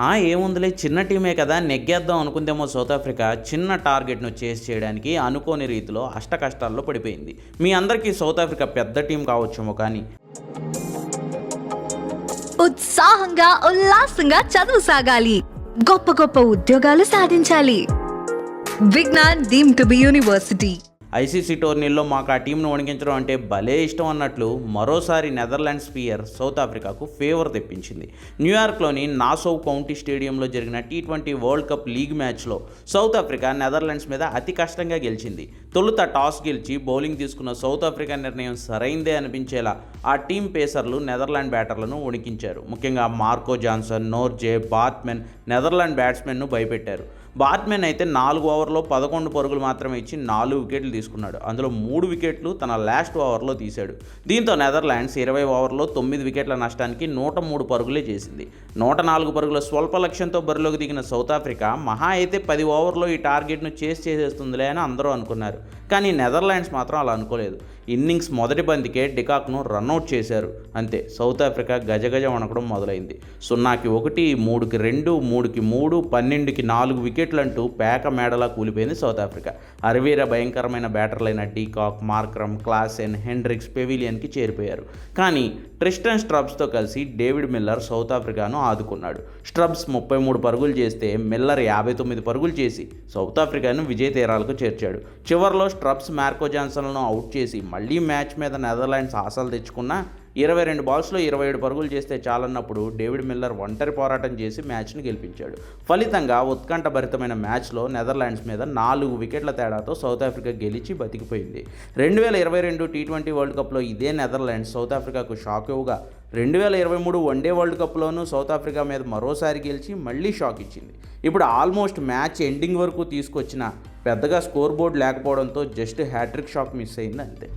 ఆ ఏముందిలే చిన్న టీమే కదా నెగ్గేద్దాం అనుకుందేమో సౌత్ ఆఫ్రికా చిన్న టార్గెట్ను చేస్ చేయడానికి అనుకోని రీతిలో అష్ట కష్టాల్లో పడిపోయింది. మీ అందరికీ సౌత్ ఆఫ్రికా పెద్ద టీం కావచ్చేమో కానీ. ఉత్సాహంగా ఉల్లాసంగా చదువు సాగాలి. గొప్ప గొప్ప ఉద్యోగాలు సాధించాలి. Vignan deem to be university. ICC టోర్నీల్లో మాకు ఆ టీంను వణికించడం అంటే భలే ఇష్టం అన్నట్లు మరోసారి నెదర్లాండ్స్ పియర్ సౌత్ ఆఫ్రికాకు ఫేవర్ తెప్పించింది. న్యూయార్క్లోని నాసోవ్ కౌంటీ స్టేడియంలో జరిగిన T twenty World Cup league మ్యాచ్లో సౌత్ ఆఫ్రికా నెదర్లాండ్స్ మీద అతి కష్టంగా గెలిచింది. తొలుత టాస్ గెలిచి బౌలింగ్ తీసుకున్న సౌత్ ఆఫ్రికా నిర్ణయం సరైందే అనిపించేలా ఆ టీం పేసర్లు నెదర్లాండ్ బ్యాటర్లను వణికించారు. ముఖ్యంగా Marco Jansen Nortje batsmen Netherland బ్యాట్స్మెన్ను భయపెట్టారు. బాట్మెన్ అయితే నాలుగు ఓవర్లో పదకొండు పరుగులు మాత్రమే ఇచ్చి నాలుగు వికెట్లు తీసుకున్నాడు. అందులో మూడు వికెట్లు తన లాస్ట్ ఓవర్లో తీశాడు. దీంతో నెదర్లాండ్స్ ఇరవై ఓవర్లో తొమ్మిది వికెట్ల నష్టానికి నూట మూడు పరుగులే చేసింది. నూట నాలుగు పరుగుల స్వల్ప లక్ష్యంతో బరిలోకి దిగిన సౌత్ ఆఫ్రికా మహా అయితే పది ఓవర్లో ఈ టార్గెట్ను చేసి చేసేస్తుందిలే అని అందరూ అనుకున్నారు. కానీ నెదర్లాండ్స్ మాత్రం అలా అనుకోలేదు. ఇన్నింగ్స్ మొదటి బంతికే డికాక్ను రన్అట్ చేశారు. అంతే సౌత్ ఆఫ్రికా గజగజ వణకడం మొదలైంది. సున్నాకి ఒకటి మూడుకి రెండు మూడుకి మూడు పన్నెండుకి నాలుగు వికెట్లు అంటూ పేక మేడలా కూలిపోయింది సౌత్ ఆఫ్రికా. అరవీర భయంకరమైన బ్యాటర్లైన de Kock Markram Klaasen Hendricks పెవిలియన్కి చేరిపోయారు. కానీ ట్రిస్టన్ స్ట్రబ్స్తో కలిసి డేవిడ్ మిల్లర్ సౌత్ ఆఫ్రికాను ఆదుకున్నాడు. స్ట్రబ్స్ ముప్పై మూడు పరుగులు చేస్తే మిల్లర్ యాభై తొమ్మిది పరుగులు చేసి సౌత్ ఆఫ్రికాను విజయ తీరాలకు చేర్చాడు. చివరిలో స్ట్రబ్స్ మార్కో జాన్సన్లను అవుట్ చేసి మళ్ళీ మ్యాచ్ మీద నెదర్లాండ్స్ ఆశలు తెచ్చుకున్నా ఇరవై రెండు బాల్స్లో ఇరవై ఏడు పరుగులు చేస్తే చాలన్నప్పుడు డేవిడ్ మిల్లర్ ఒంటరి పోరాటం చేసి మ్యాచ్ను గెలిపించాడు. ఫలితంగా ఉత్కంఠభరితమైన మ్యాచ్లో నెదర్లాండ్స్ మీద నాలుగు వికెట్ల తేడాతో సౌత్ ఆఫ్రికా గెలిచి బతికిపోయింది. రెండు వేల ఇరవై రెండు టీ ట్వంటీ వరల్డ్ కప్లో ఇదే నెదర్లాండ్స్ సౌత్ ఆఫ్రికాకు షాక్ ఇవ్వగా రెండు వేల ఇరవై మూడు వన్డే వరల్డ్ కప్లోనూ సౌత్ ఆఫ్రికా మీద మరోసారి గెలిచి మళ్ళీ షాక్ ఇచ్చింది. ఇప్పుడు ఆల్మోస్ట్ మ్యాచ్ ఎండింగ్ వరకు తీసుకొచ్చిన పెద్దగా స్కోర్ బోర్డ్ లేకపోవడంతో just hat trick shock miss అయింది అంతే.